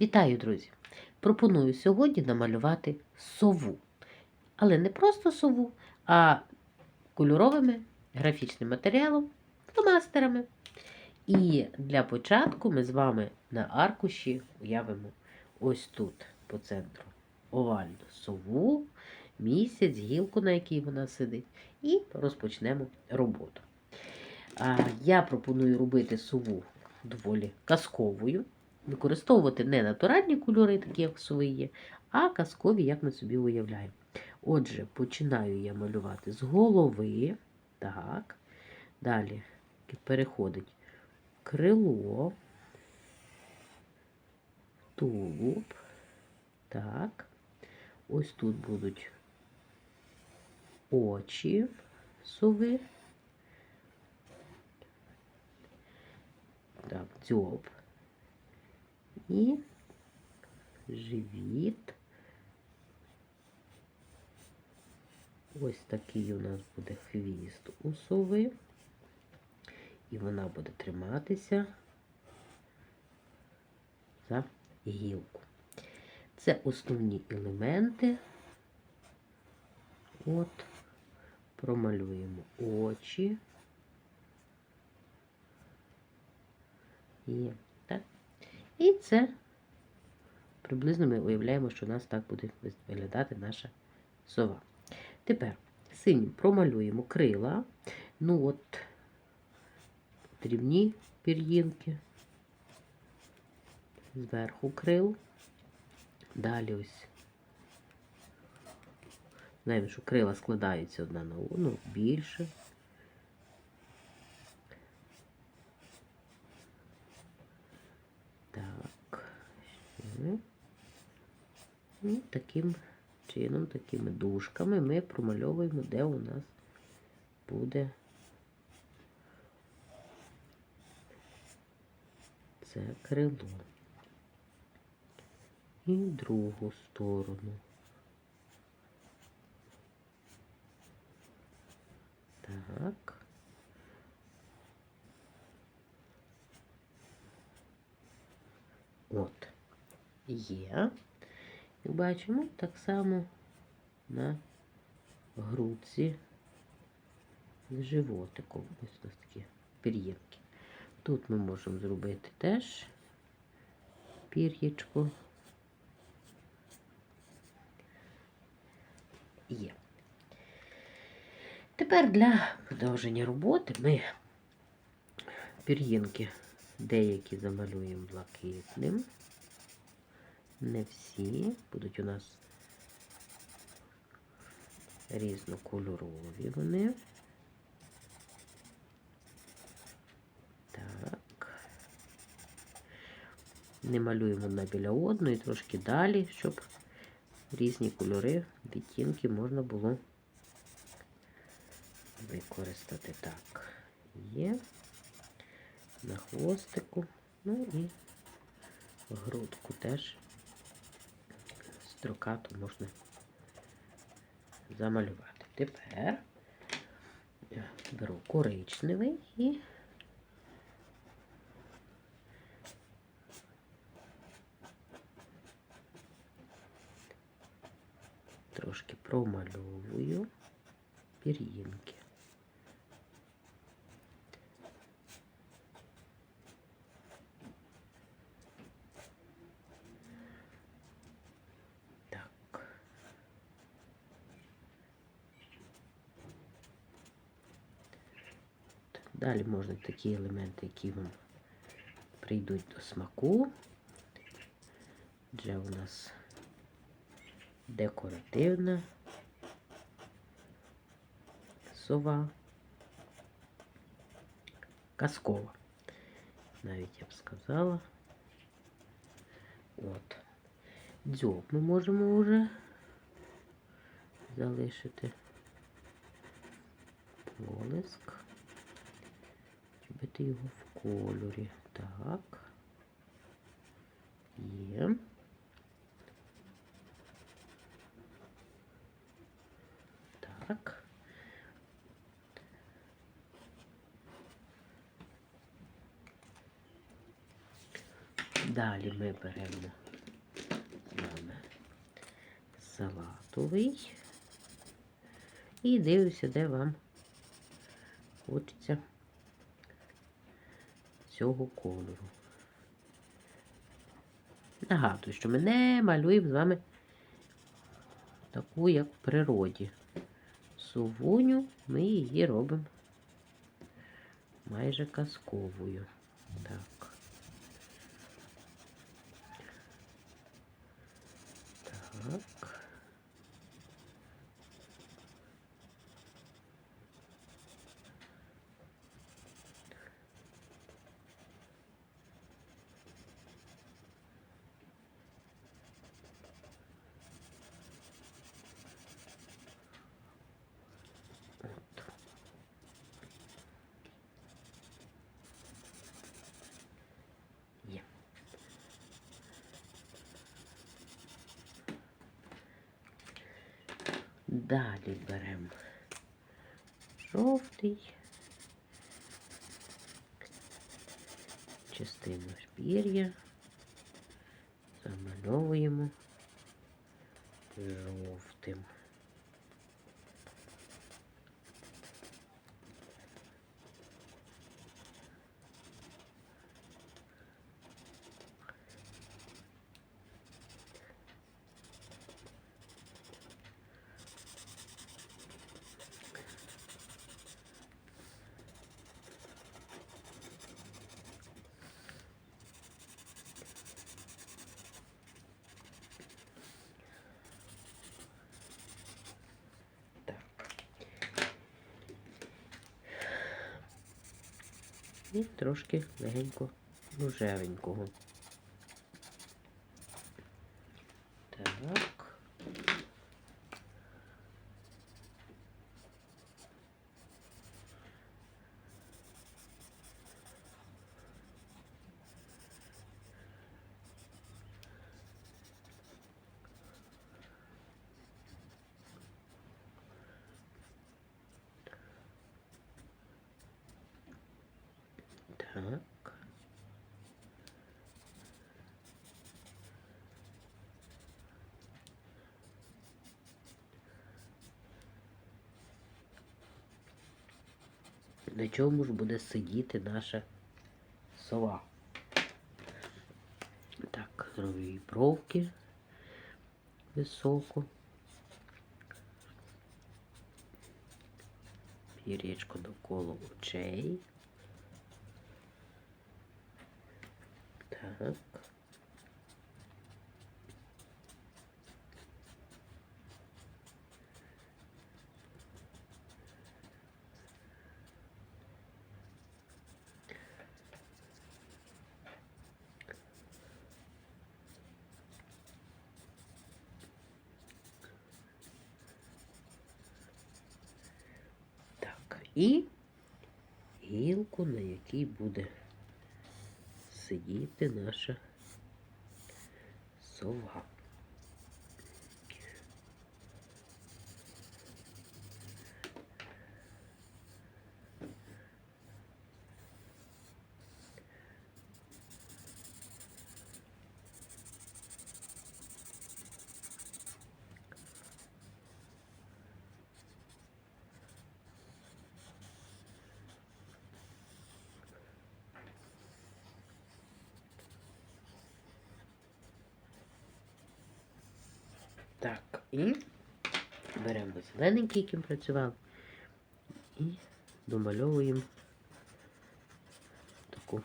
Вітаю, друзі! Пропоную сьогодні намалювати сову. Але не просто сову, а кольоровими графічним матеріалом, фломастерами. І для початку ми з вами на аркуші уявимо ось тут по центру овальну сову, місяць, гілку, на якій вона сидить, і розпочнемо роботу. Я пропоную робити сову доволі казковою використовувати не натуральні кольори, такі як сови є, а казкові, як ми собі уявляємо. Отже, починаю я малювати з голови. Так. Далі переходить крило, тулуб. Так. Ось тут будуть очі сови. Так, дзьоб і живіт. Ось такий у нас буде хвіст у сови. І вона буде триматися за гілку. Це основні елементи. От, промалюємо очі. Є. І це приблизно ми уявляємо, що у нас так буде виглядати наша сова. Тепер синім промалюємо крила. Ну от, дрібні пір'їнки. Зверху крил. Далі ось. Знаємо, що крила складаються одна на одну, більше. Так. Ще. І таким чином, такими дужками ми промальовуємо, де у нас буде це крило. І другу сторону. Так. От. Є. Як бачимо, так само на грудці з животиком. Ось нас такі пір'їнки. Тут ми можемо зробити теж пір'ячко. Є. Тепер для продовження роботи ми пір'їнки деякі замалюємо блакитним. Не всі будуть у нас різнокольорові вони. Так. Не малюємо одна біля одної, трошки далі, щоб різні кольори, відтінки можна було використати. Так, є на хвостику, ну і грудку теж строкату можна замалювати. Тепер беру коричневий і трошки промальовую пір'їнки. Так. Далі можна такі елементи, які вам прийдуть до смаку. Вже у нас декоративна сова, казкова. Навіть я б сказала. От. Дзьоб ми можемо вже залишити полиск. Зробити його в кольорі. Так. Є. Так. Далі ми беремо з салатовий і дивлюся, де вам хочеться цього кольору. Нагадую, що ми не малюємо з вами таку, як в природі. Сувуню ми її робимо майже казковою. Так. От. Є. Далі беремо жовтий, частину шпір'я, замальовуємо жовтим. І трошки легенько рожевенького. Так. Так. На чому ж буде сидіти наша сова? Так, зроблю їй бровки високо. Пір'ячко довкола очей. Так. І гілку, на якій буде сидіти наша сова. Так, і беремо зелененький, яким працював, і домальовуємо таку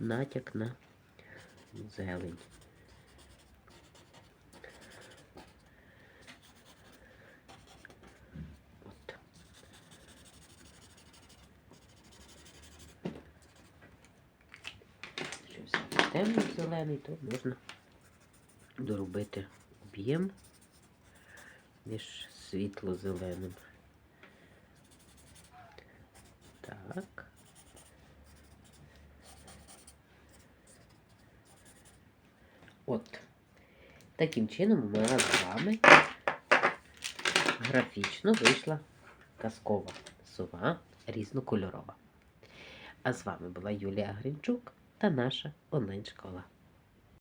натяк на зелень. Якщо зелений, то можна доробити об'єм між світло-зеленим. Так. От. Таким чином у нас з вами графічно вийшла казкова сова різнокольорова. А з вами була Юлія Гринчук. та наша онлайн-школа.